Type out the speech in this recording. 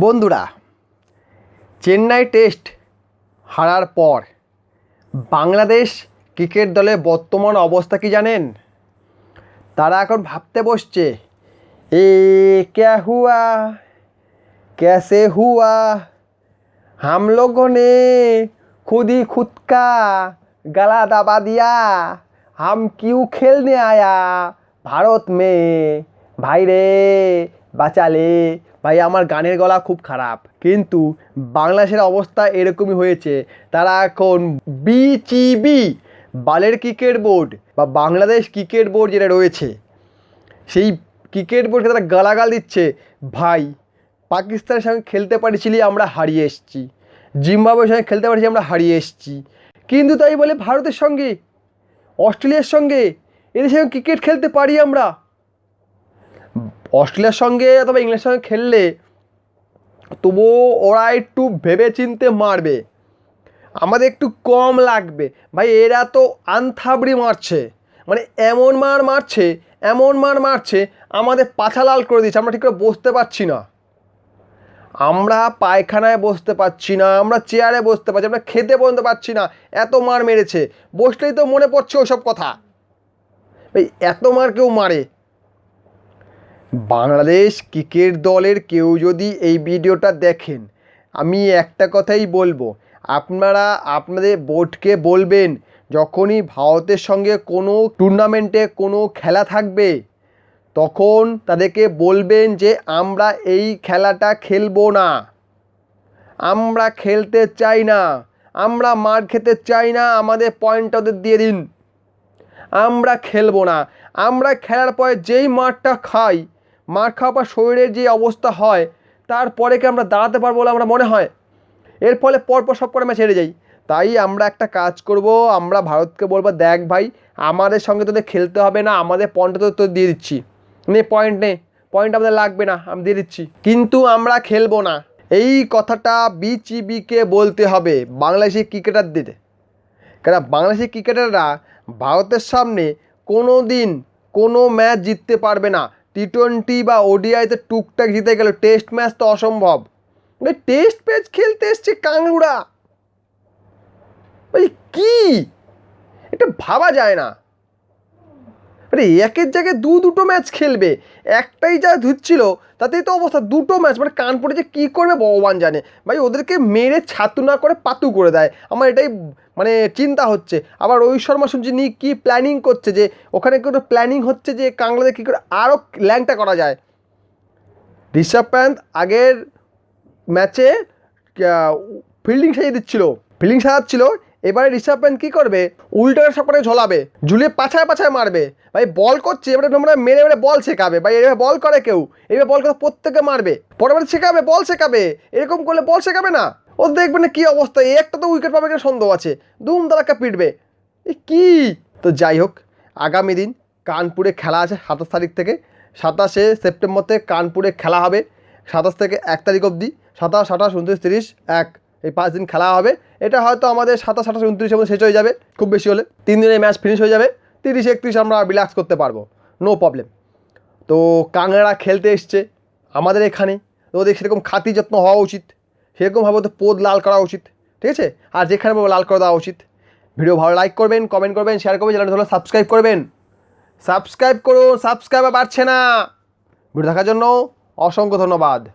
বন্ধুরা, চেন্নাই টেস্ট হারার পর বাংলাদেশ ক্রিকেট দলের বর্তমান অবস্থা কি জানেন? তারা এখন ভাবতে বসছে, এ ক্যা হুয়া? ক্যাসে হুয়া? হাম খুদি খুদকা গালা দাবা দিয়া হাম কিউ খেলনে আয়া ভারত মে? ভাইরে বাঁচালে ভাই, আমার গানের গলা খুব খারাপ। কিন্তু বাংলাদেশের অবস্থা এরকমই হয়েছে। তারা এখন বিচিবি বালের ক্রিকেট বোর্ড বা বাংলাদেশ ক্রিকেট বোর্ড যেটা রয়েছে, সেই ক্রিকেট বোর্ডকে তারা গালাগাল দিচ্ছে। ভাই, পাকিস্তানের সঙ্গে খেলতে পারছিলি, আমরা হারিয়ে এসেছি। জিম্বাবুয়ের সঙ্গে খেলতে পারছি, আমরা হারিয়ে এসেছি। কিন্তু তাই বলে ভারতের সঙ্গে, অস্ট্রেলিয়ার সঙ্গে, এদের সঙ্গে ক্রিকেট খেলতে পারি আমরা? অস্ট্রেলিয়ার সঙ্গে অথবা ইংল্যান্ডের সঙ্গে খেললে তবুও ওরা একটু ভেবে চিনতে মারবে। আমাদের একটু কম লাগবে। ভাই, এরা তো আনথাবড়ি মারছে। মানে এমন মার মারছে, এমন মার মারছে, আমাদের পাছা লাল করে দিচ্ছে। আমরা ঠিক করে বসতে পারছি না। আমরা পায়খানায় বসতে পারছি না, আমরা চেয়ারে বসতে পারছি আমরা খেতে পর্যন্ত পারছি না। এত মার মেরেছে। বসলেই তো মনে পড়ছে ওসব কথা। ভাই, এত মার কেউ মারে। বাংলাদেশ ক্রিকেট দলের কেউ যদি এই ভিডিওটা দেখেন, আমি একটা কথাই বলব। আপনারা আপনাদের বোর্ডকে বলবেন, যখনই ভারতের সঙ্গে কোনো টুর্নামেন্টে কোনো খেলা থাকবে, তখন তাদেরকে বলবেন যে, আমরা এই খেলাটা খেলব না। আমরা খেলতে চাই না। আমরা মার খেতে চাই না। আমাদের পয়েন্ট ওদের দিয়ে দিন। আমরা খেলব না। আমরা খেলার পরে যেই মারটা খাই মার খাওয়া পর শরীরের যে অবস্থা হয় তারপরে কি আমরা দাঁড়াতে পারব বলে আমরা মনে হয়। এর ফলে পরপর সব করে ম্যাচ হেরে যাই। তাই আমরা একটা কাজ করব, আমরা ভারতকে বলব, দেখ ভাই, আমাদের সঙ্গে তোদের খেলতে হবে না, আমাদের পয়েন্টটা তো তোর দিয়ে দিচ্ছি। নে পয়েন্ট নে পয়েন্ট আমাদের লাগবে না, আমি দিয়ে দিচ্ছি। কিন্তু আমরা খেলব না। এই কথাটা বিচিবিকে বলতে হবে বাংলাদেশি ক্রিকেটারদের। কেন বাংলাদেশি ক্রিকেটাররা ভারতের সামনে কোনো দিন কোনো ম্যাচ জিততে পারবে না। টি টোয়েন্টি বা ওডিআইতে টুকটাক জিতে গেল। টেস্ট ম্যাচ তো অসম্ভব। টেস্ট ম্যাচ খেলতে এসছে কাংড়ুরা। কি? এটা ভাবা যায় না। আরে একের জায়গায় দু দুটো ম্যাচ খেলবে। একটাই যা ধুচ্ছিল, তাতেই তো অবস্থা, দুটো ম্যাচ। মানে কানপুরে যে কী করবে ভগবান জানে। ভাই, ওদেরকে মেরে ছাতু না করে পাতু করে দেয়। আমার এটাই মানে চিন্তা হচ্ছে। আবার রোহিত শর্মা শুনছি নি কী প্ল্যানিং করছে যে, ওখানে কোনো প্ল্যানিং হচ্ছে যে কাংলাদের কী করে আরও ল্যাংটা করা যায়? ঋষভ প্যান্থ আগের ম্যাচে ফিল্ডিং সাজিয়ে দিচ্ছিল। ফিল্ডিং সাজাচ্ছিল এবারে ঋষভ প্যান্ট কী করবে? উল্টো সব করে ঝোলাবে। ঝুলিয়ে পাছায় পাছায় মারবে। ভাই বল করছে, এবারে তোমরা মেরে মেরে বল শেখাবে। ভাই, এভাবে বল করে কেউ? এভাবে বল করে প্রত্যেকে মারবে। পরবর্তী শেখাবে বল শেখাবে। এরকম করলে বল শেখাবে না? ও দেখবে না কী অবস্থা। এই একটা তো উইকেট পাবে কিনা সন্দেহ আছে। দুম তালাকা পিটবে। এ কী? তো যাই হোক, আগামী দিন কানপুরে খেলা আছে সাতাশ তারিখ থেকে। সাতাশে সেপ্টেম্বর থেকে কানপুরে খেলা হবে। সাতাশ থেকে এক তারিখ অবধি। সাতাশ, আঠাশ, উনত্রিশ, তিরিশ, এক। এই পাঁচ দিন খেলা হবে। এটা হয়তো আমাদের সাতাশ, আঠাশ উনত্রিশের মধ্যে শেষ হয়ে যাবে খুব বেশি হলে। তিন দিনের ম্যাচ ফিনিশ হয়ে যাবে। তিরিশ, একত্রিশ আমরা রিল্যাক্স করতে পারব। নো প্রবলেম তো কাংড়া খেলতে এসছে আমাদের এখানে। তো ওদের সেরকম খাতি যত্ন হওয়া উচিত। সেরকমভাবে ওদের পোদ লাল করা উচিত। ঠিক আছে? আর যেখানে পাবো লাল করে দেওয়া উচিত। ভিডিও ভালো লাইক করবেন কমেন্ট করবেন শেয়ার করবেন, চ্যানেলটা ভালো সাবস্ক্রাইব করবেন। সাবস্ক্রাইব করুন সাবস্ক্রাইবার বাড়ছে না। ভিডিও দেখার জন্য অসংখ্য ধন্যবাদ।